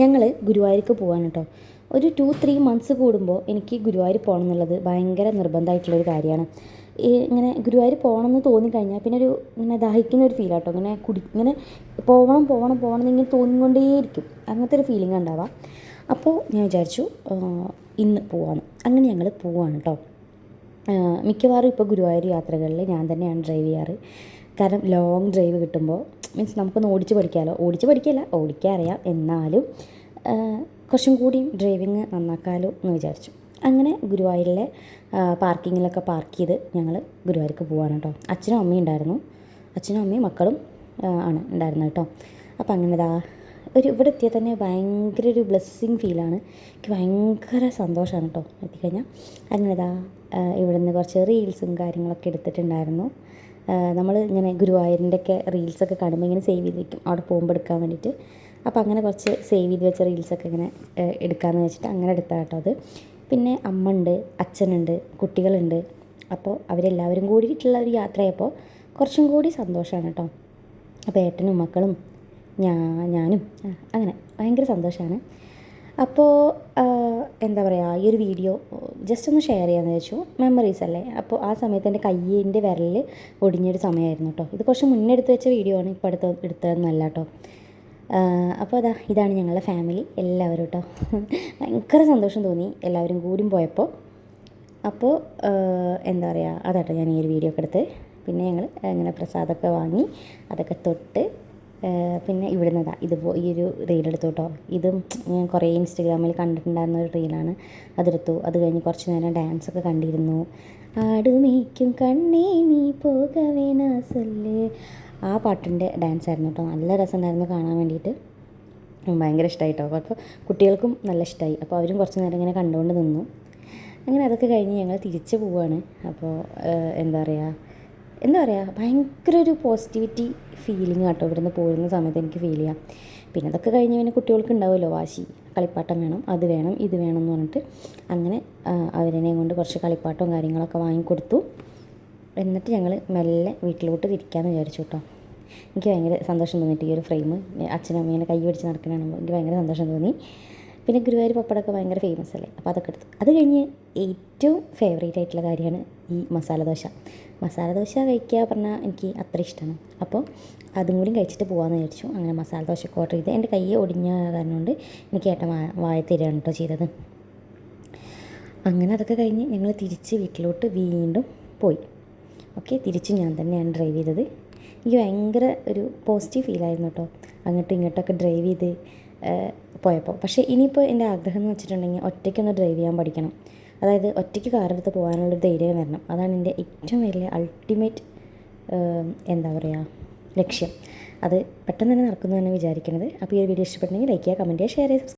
ഞങ്ങൾ ഗുരുവായൂർക്ക് പോകാൻ കേട്ടോ ഒരു ടു ത്രീ മന്ത്സ് കൂടുമ്പോൾ എനിക്ക് ഗുരുവായൂർ പോകണം എന്നുള്ളത് ഭയങ്കര നിർബന്ധമായിട്ടുള്ളൊരു കാര്യമാണ്. ഇങ്ങനെ ഗുരുവായൂർ പോകണം എന്ന് തോന്നിക്കഴിഞ്ഞാൽ പിന്നെ ഒരു ഇങ്ങനെ ദാഹിക്കുന്ന ഒരു ഫീൽ ഇങ്ങനെ കുടി ഇങ്ങനെ പോകണം പോകണം പോകണം എന്നിങ്ങനെ തോന്നിക്കൊണ്ടേയിരിക്കും. അങ്ങനത്തെ ഒരു ഫീലിംഗ് ഉണ്ടാവുക അപ്പോൾ ഞാൻ വിചാരിച്ചു ഇന്ന് പോവാണ് അങ്ങനെ ഞങ്ങൾ പോവാണ് കേട്ടോ മിക്കവാറും ഇപ്പോൾ ഗുരുവായൂർ യാത്രകളിൽ ഞാൻ തന്നെയാണ് ഡ്രൈവ് ചെയ്യാറ്. കാരണം ലോങ് ഡ്രൈവ് കിട്ടുമ്പോൾ മീൻസ് നമുക്കൊന്ന് ഓടിച്ച് പഠിക്കാമല്ലോ ഓടിച്ച് പഠിക്കില്ല ഓടിക്കാൻ അറിയാം. എന്നാലും കുറച്ചും കൂടി ഡ്രൈവിങ് നന്നാക്കാമല്ലോ എന്ന് വിചാരിച്ചു. അങ്ങനെ ഗുരുവായൂരിലെ പാർക്കിങ്ങിലൊക്കെ പാർക്ക് ചെയ്ത് ഞങ്ങൾ ഗുരുവായൂർക്ക് പോവാണ് കേട്ടോ. അച്ഛനും അമ്മയും ഉണ്ടായിരുന്നു. അച്ഛനും അമ്മയും മക്കളും ആണ് ഉണ്ടായിരുന്നത് കേട്ടോ. അപ്പോൾ അങ്ങനെ ഇതാ ഒരു ഇവിടെ എത്തിയാൽ തന്നെ ഭയങ്കര ഒരു ബ്ലെസ്സിങ് ഫീലാണ് എനിക്ക് ഭയങ്കര സന്തോഷമാണ് കേട്ടോ എത്തിക്കഴിഞ്ഞാൽ അങ്ങനെ ഇതാ ഇവിടെ നിന്ന് കുറച്ച് റീൽസും കാര്യങ്ങളൊക്കെ എടുത്തിട്ടുണ്ടായിരുന്നു. നമ്മൾ ഇങ്ങനെ ഗുരുവായൂരിന്റെയൊക്കെ റീൽസൊക്കെ കാണുമ്പോൾ ഇങ്ങനെ സേവ് ചെയ്ത് വെക്കും. അവിടെ പോകുമ്പോൾ എടുക്കാൻ വേണ്ടിയിട്ട്. അപ്പോൾ അങ്ങനെ കുറച്ച് സേവ് ചെയ്ത് വെച്ച റീൽസൊക്കെ ഇങ്ങനെ എടുക്കാമെന്ന് വെച്ചിട്ട് അങ്ങനെ എടുത്താൽ കേട്ടോ അത്. പിന്നെ അമ്മ ഉണ്ട് അച്ഛനുണ്ട് കുട്ടികളുണ്ട്. അപ്പോൾ അവരെല്ലാവരും കൂടിയിട്ടുള്ള ഒരു യാത്രയായപ്പോൾ കുറച്ചും കൂടി സന്തോഷമാണ് കേട്ടോ അപ്പോൾ ഏട്ടനും മക്കളും ഞാ ഞാനും അങ്ങനെ ഭയങ്കര സന്തോഷമാണ് അപ്പോൾ എന്താ പറയുക ഈ ഒരു വീഡിയോ ജസ്റ്റ് ഒന്ന് ഷെയർ ചെയ്യാമെന്ന് വെച്ചു മെമ്മറീസ് അല്ലേ? അപ്പോൾ ആ സമയത്ത് എന്റെ കയ്യിന്റെ വിരൽ ഒടിഞ്ഞൊരു സമയമായിരുന്നു കേട്ടോ ഇത് കുറച്ച് മുന്നേ എടുത്ത് വെച്ച വീഡിയോ ആണ്. ഇപ്പോൾ അടുത്ത് എടുത്തതെന്നല്ല കേട്ടോ അപ്പോൾ അതാ ഇതാണ് ഞങ്ങളുടെ ഫാമിലി എല്ലാവരും കേട്ടോ ഭയങ്കര സന്തോഷം തോന്നി എല്ലാവരും കൂടിയും പോയപ്പോൾ അപ്പോൾ എന്താ പറയുക അതാട്ടോ ഞാൻ ഈ ഒരു വീഡിയോ ഒക്കെ എടുത്ത് പിന്നെ ഞങ്ങൾ ഇങ്ങനെ പ്രസാദമൊക്കെ വാങ്ങി അതൊക്കെ തൊട്ട് പിന്നെ ഇവിടുന്ന് ഇതാ ഇത് ഈ ഒരു റീൽ എടുത്തു കേട്ടോ. ഇതും ഞാൻ കുറേ ഇൻസ്റ്റഗ്രാമിൽ കണ്ടിട്ടുണ്ടായിരുന്ന ഒരു റീലാണ് അതെടുത്തു. അത് കഴിഞ്ഞ് കുറച്ച് നേരം ഡാൻസ് ഒക്കെ കണ്ടിരുന്നു. ആടുമേക്കും കണ്ണേ നീ പോകവേ നാസല്ലേ ആ പാട്ടിന്റെ ഡാൻസ് ആയിരുന്നു കേട്ടോ. നല്ല രസമുണ്ടായിരുന്നു കാണാൻ വേണ്ടിയിട്ട്. ഭയങ്കര ഇഷ്ടമായി കേട്ടോ അപ്പോൾ കുട്ടികൾക്കും നല്ല ഇഷ്ടമായി അപ്പോൾ അവരും കുറച്ച് നേരം ഇങ്ങനെ കണ്ടുകൊണ്ട് നിന്നു. അങ്ങനെ അതൊക്കെ കഴിഞ്ഞ് ഞങ്ങൾ തിരിച്ച് പോവുകയാണ് അപ്പോൾ എന്താ പറയുക എന്താ പറയുക ഭയങ്കര ഒരു പോസിറ്റിവിറ്റി ഫീലിംഗ് കേട്ടോ ഇവിടുന്ന് പോരുന്ന സമയത്ത് എനിക്ക് ഫീൽ ചെയ്യാം. പിന്നെ അതൊക്കെ കഴിഞ്ഞ് പിന്നെ കുട്ടികൾക്ക് ഉണ്ടാവുമല്ലോ വാശി കളിപ്പാട്ടം വേണം അത് വേണം ഇത് വേണം എന്ന് പറഞ്ഞിട്ട് അങ്ങനെ അവരെന്നെ കൊണ്ട് കുറച്ച് കളിപ്പാട്ടവും കാര്യങ്ങളൊക്കെ വാങ്ങിക്കൊടുത്തു. എന്നിട്ട് ഞങ്ങൾ മെല്ലെ വീട്ടിലോട്ട് തിരിക്കാമെന്ന് വിചാരിച്ചു കേട്ടോ എനിക്ക് ഭയങ്കര സന്തോഷം തോന്നിയിട്ട് ഈ ഒരു ഫ്രെയിം അച്ഛനും അമ്മേനെ കൈ പിടിച്ച് നടക്കണതാണ് എനിക്ക് ഭയങ്കര സന്തോഷം തോന്നി. പിന്നെ ഗുരുവായൂർ പപ്പടമൊക്കെ ഭയങ്കര ഫേമസ് അല്ലേ? അപ്പോൾ അതൊക്കെ എടുത്തു. അത് കഴിഞ്ഞ് ഏറ്റവും ഫേവറേറ്റ് ആയിട്ടുള്ള കാര്യമാണ് ഈ മസാല ദോശ. മസാല ദോശ കഴിക്കുക പറഞ്ഞാൽ എനിക്ക് അത്ര ഇഷ്ടമാണ് അപ്പോൾ അതും കൂടി കഴിച്ചിട്ട് പോകാമെന്ന് വിചാരിച്ചു. അങ്ങനെ മസാല ദോശയൊക്കെ ഓർഡർ ചെയ്ത് എന്റെ കൈ ഒടിഞ്ഞ കാരണം കൊണ്ട് എനിക്ക് ഏട്ടൻ വായ തരികയാണ് കേട്ടോ ചെയ്തത്. അങ്ങനെ അതൊക്കെ കഴിഞ്ഞ് ഞങ്ങൾ തിരിച്ച് വീട്ടിലോട്ട് വീണ്ടും പോയി. ഓക്കെ തിരിച്ച് ഞാൻ തന്നെയാണ് ഡ്രൈവ് ചെയ്തത്. എനിക്ക് ഭയങ്കര ഒരു പോസിറ്റീവ് ഫീലായിരുന്നു കേട്ടോ അങ്ങോട്ടും ഇങ്ങോട്ടൊക്കെ ഡ്രൈവ് ചെയ്ത് പോയപ്പോൾ പക്ഷേ ഇനിയിപ്പോൾ എന്റെ ആഗ്രഹം എന്ന് വെച്ചിട്ടുണ്ടെങ്കിൽ ഒറ്റയ്ക്കൊന്ന് ഡ്രൈവ് ചെയ്യാൻ പഠിക്കണം. അതായത് ഒറ്റയ്ക്ക് കാറെടുത്ത് പോകാനുള്ള ധൈര്യം വരണം. അതാണ് എന്റെ ഏറ്റവും വലിയ അൾട്ടിമേറ്റ് എന്താ പറയുക ലക്ഷ്യം. അത് പെട്ടെന്ന് തന്നെ തന്നെ വിചാരിക്കുന്നത് അപ്പോൾ ഈ വീഡിയോ ഇഷ്ടപ്പെട്ടെങ്കിൽ ലൈക്ക് ചെയ്യുക കമന്റ് ചെയ്യുക ഷെയർ ചെയ്യുക